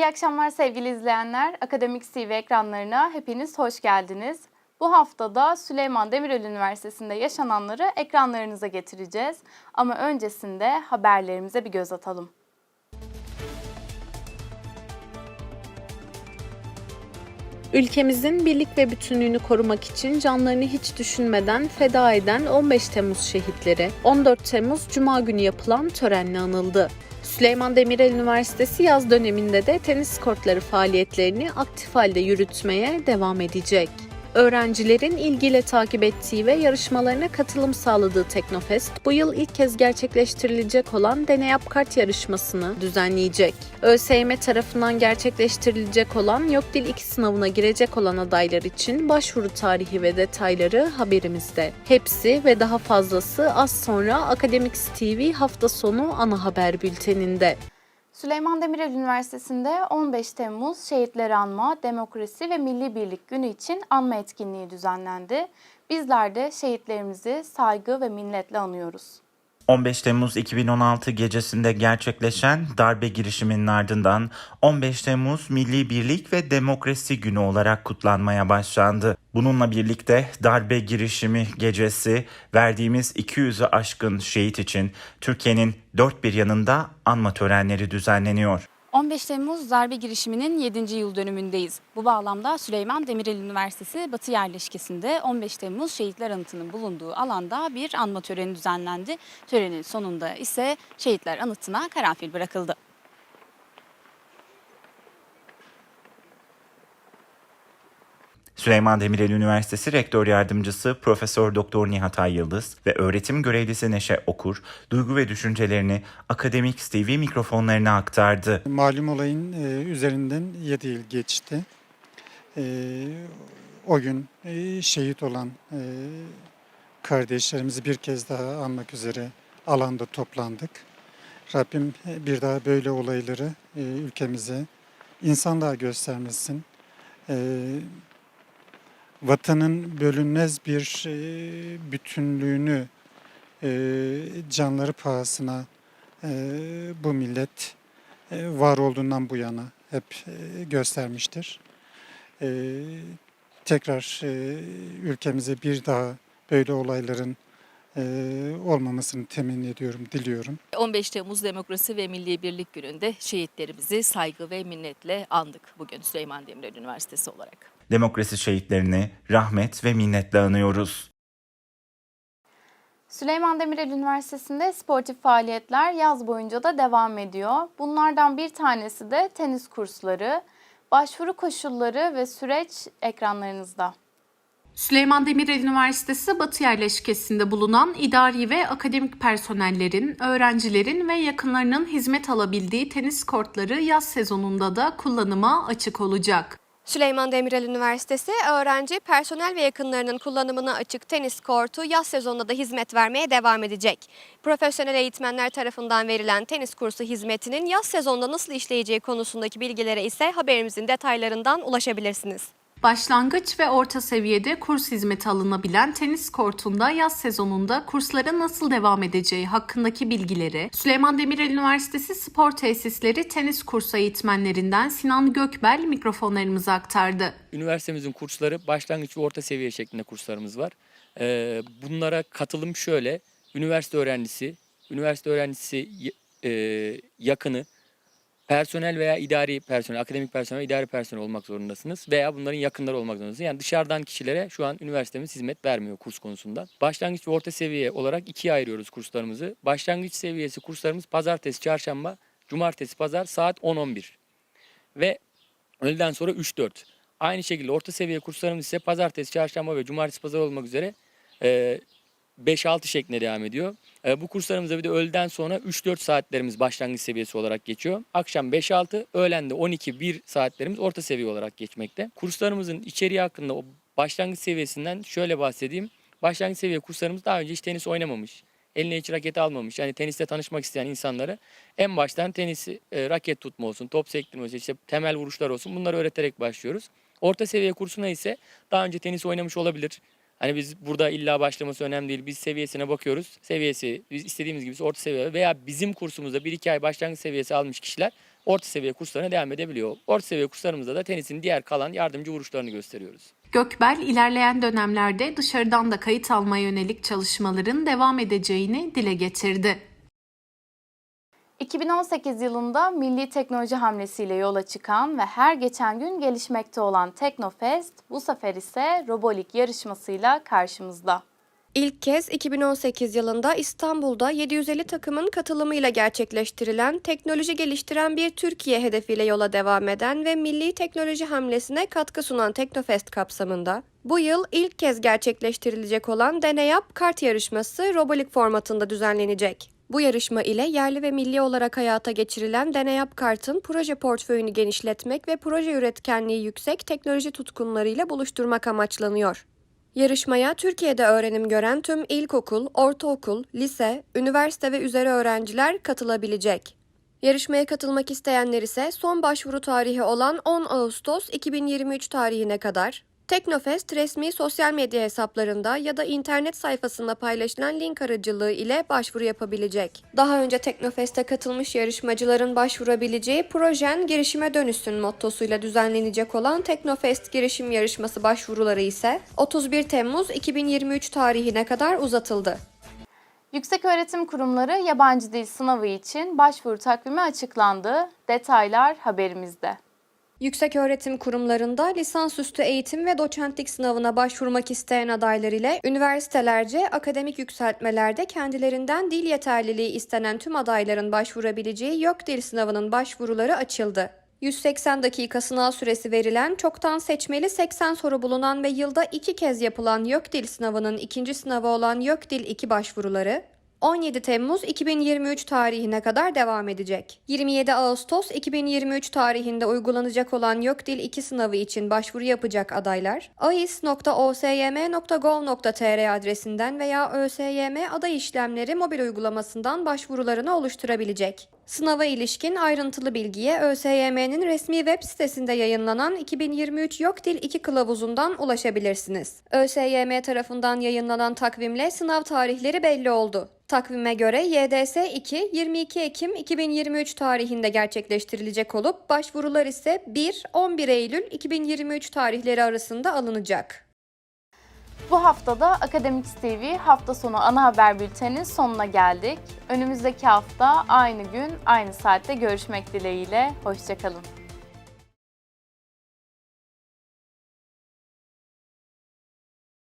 İyi akşamlar sevgili izleyenler. Akademik TV ekranlarına hepiniz hoş geldiniz. Bu haftada Süleyman Demirel Üniversitesi'nde yaşananları ekranlarınıza getireceğiz. Ama öncesinde haberlerimize bir göz atalım. Ülkemizin birlik ve bütünlüğünü korumak için canlarını hiç düşünmeden feda eden 15 Temmuz şehitleri 14 Temmuz Cuma günü yapılan törenle anıldı. Süleyman Demirel Üniversitesi yaz döneminde de tenis kortları faaliyetlerini aktif halde yürütmeye devam edecek. Öğrencilerin ilgiyle takip ettiği ve yarışmalarına katılım sağladığı Teknofest bu yıl ilk kez gerçekleştirilecek olan Deneyap Kart yarışmasını düzenleyecek. ÖSYM tarafından gerçekleştirilecek olan Yok Dil 2 sınavına girecek olan adaylar için başvuru tarihi ve detayları haberimizde. Hepsi ve daha fazlası az sonra Akademiks TV hafta sonu ana haber bülteninde. Süleyman Demirel Üniversitesi'nde 15 Temmuz Şehitleri Anma, Demokrasi ve Milli Birlik Günü için anma etkinliği düzenlendi. Bizler de şehitlerimizi saygı ve minnetle anıyoruz. 15 Temmuz 2016 gecesinde gerçekleşen darbe girişiminin ardından 15 Temmuz Milli Birlik ve Demokrasi Günü olarak kutlanmaya başlandı. Bununla birlikte darbe girişimi gecesi verdiğimiz 200'ü aşkın şehit için Türkiye'nin dört bir yanında anma törenleri düzenleniyor. 15 Temmuz darbe girişiminin 7. yıl dönümündeyiz. Bu bağlamda Süleyman Demirel Üniversitesi Batı yerleşkesinde 15 Temmuz şehitler anıtının bulunduğu alanda bir anma töreni düzenlendi. Törenin sonunda ise şehitler anıtına karanfil bırakıldı. Süleyman Demirel Üniversitesi Rektör Yardımcısı Profesör Doktor Nihat Ay ve öğretim görevlisi Neşe Okur duygu ve düşüncelerini Akademik TV mikrofonlarına aktardı. Malum olayın e, üzerinden 7 yıl geçti. E, o gün e, şehit olan kardeşlerimizi bir kez daha anmak üzere alanda toplandık. Rabbim bir daha böyle olayları ülkemize insanlığa göstermesin. Vatanın bölünmez bir bütünlüğünü e, canları pahasına e, bu millet e, var olduğundan bu yana hep göstermiştir. Tekrar ülkemize bir daha böyle olayların olmamasını temin ediyorum, diliyorum. 15 Temmuz Demokrasi ve Milli Birlik Günü'nde şehitlerimizi saygı ve minnetle andık bugün Süleyman Demirel Üniversitesi olarak. Demokrasi şehitlerini rahmet ve minnetle anıyoruz. Süleyman Demirel Üniversitesi'nde sportif faaliyetler yaz boyunca da devam ediyor. Bunlardan bir tanesi de tenis kursları. Başvuru koşulları ve süreç ekranlarınızda. Süleyman Demirel Üniversitesi Batı yerleşkesinde bulunan idari ve akademik personellerin, öğrencilerin ve yakınlarının hizmet alabildiği tenis kortları yaz sezonunda da kullanıma açık olacak. Süleyman Demirel Üniversitesi öğrenci, personel ve yakınlarının kullanımına açık tenis kortu yaz sezonunda da hizmet vermeye devam edecek. Profesyonel eğitmenler tarafından verilen tenis kursu hizmetinin yaz sezonunda nasıl işleyeceği konusundaki bilgilere ise haberimizin detaylarından ulaşabilirsiniz. Başlangıç ve orta seviyede kurs hizmeti alınabilen tenis kortunda yaz sezonunda kurslara nasıl devam edeceği hakkındaki bilgileri Süleyman Demirel Üniversitesi Spor Tesisleri Tenis Kursu eğitmenlerinden Sinan Gökbel mikrofonlarımıza aktardı. Üniversitemizin kursları başlangıç ve orta seviye şeklinde kurslarımız var. Ee, bunlara katılım şöyle. Üniversite öğrencisi, üniversite öğrencisi e, yakını, personel veya idari personel, akademik personel, idari personel olmak zorundasınız veya bunların yakınları olmak zorundasınız. Yani dışarıdan kişilere şu an üniversitemiz hizmet vermiyor kurs konusunda. Başlangıç ve orta seviye olarak ikiye ayırıyoruz kurslarımızı. Başlangıç seviyesi kurslarımız pazartesi, çarşamba, cumartesi, pazar saat 10-11 ve öğleden sonra 3-4. Aynı şekilde orta seviye kurslarımız ise pazartesi, çarşamba ve cumartesi, pazar olmak üzere e, 5-6 şeklinde devam ediyor. E, bu kurslarımızda bir de öğleden sonra 3-4 saatlerimiz başlangıç seviyesi olarak geçiyor. Akşam 5-6, öğlen de 12-1 saatlerimiz orta seviye olarak geçmekte. Kurslarımızın içeriği hakkında o başlangıç seviyesinden şöyle bahsedeyim. Başlangıç seviye kurslarımız daha önce hiç tenis oynamamış. Eline hiç raket almamış. Yani teniste tanışmak isteyen insanları en baştan tenisi e, raket tutma olsun, top sektirme olsun, işte temel vuruşlar olsun bunları öğreterek başlıyoruz. Orta seviye kursuna ise daha önce tenis oynamış olabilir. Hani biz burada illa başlaması önemli değil. Biz seviyesine bakıyoruz. Seviyesi biz istediğimiz gibi orta seviye veya bizim kursumuzda 1-2 ay başlangıç seviyesi almış kişiler orta seviye kurslarına devam edebiliyor. Orta seviye kurslarımızda da tenisin diğer kalan yardımcı vuruşlarını gösteriyoruz. Gökbel ilerleyen dönemlerde dışarıdan da kayıt almaya yönelik çalışmaların devam edeceğini dile getirdi. 2018 yılında milli teknoloji hamlesiyle yola çıkan ve her geçen gün gelişmekte olan Teknofest bu sefer ise Robolik yarışmasıyla karşımızda. İlk kez 2018 yılında İstanbul'da 750 takımın katılımıyla gerçekleştirilen teknoloji geliştiren bir Türkiye hedefiyle yola devam eden ve milli teknoloji hamlesine katkı sunan Teknofest kapsamında bu yıl ilk kez gerçekleştirilecek olan Deneyap kart yarışması Robolik formatında düzenlenecek. Bu yarışma ile yerli ve milli olarak hayata geçirilen Deneyap Kart'ın proje portföyünü genişletmek ve proje üretkenliği yüksek teknoloji tutkunlarıyla buluşturmak amaçlanıyor. Yarışmaya Türkiye'de öğrenim gören tüm ilkokul, ortaokul, lise, üniversite ve üzeri öğrenciler katılabilecek. Yarışmaya katılmak isteyenler ise son başvuru tarihi olan 10 Ağustos 2023 tarihine kadar Teknofest resmi sosyal medya hesaplarında ya da internet sayfasında paylaşılan link aracılığı ile başvuru yapabilecek. Daha önce Teknofest'e katılmış yarışmacıların başvurabileceği Projen Girişime Dönüşsün mottosuyla düzenlenecek olan Teknofest girişim yarışması başvuruları ise 31 Temmuz 2023 tarihine kadar uzatıldı. Yükseköğretim Kurumları yabancı dil sınavı için başvuru takvimi açıklandı. Detaylar haberimizde. Yükseköğretim kurumlarında lisansüstü eğitim ve doçentlik sınavına başvurmak isteyen adaylar ile üniversitelerce akademik yükseltmelerde kendilerinden dil yeterliliği istenen tüm adayların başvurabileceği YÖK Dil sınavının başvuruları açıldı. 180 dakika sınav süresi verilen, çoktan seçmeli 80 soru bulunan ve yılda iki kez yapılan YÖK Dil sınavının ikinci sınavı olan YÖK Dil 2 başvuruları 17 Temmuz 2023 tarihine kadar devam edecek. 27 Ağustos 2023 tarihinde uygulanacak olan YÖKDİL 2 sınavı için başvuru yapacak adaylar, ais.osym.gov.tr adresinden veya ÖSYM aday işlemleri mobil uygulamasından başvurularını oluşturabilecek. Sınava ilişkin ayrıntılı bilgiye ÖSYM'nin resmi web sitesinde yayınlanan 2023 YÖKDİL 2 kılavuzundan ulaşabilirsiniz. ÖSYM tarafından yayınlanan takvimle sınav tarihleri belli oldu. Takvime göre YDS 2 22 Ekim 2023 tarihinde gerçekleştirilecek olup başvurular ise 1-11 Eylül 2023 tarihleri arasında alınacak. Bu haftada Akademiks TV hafta sonu ana haber bülteninin sonuna geldik. Önümüzdeki hafta aynı gün aynı saatte görüşmek dileğiyle. Hoşçakalın.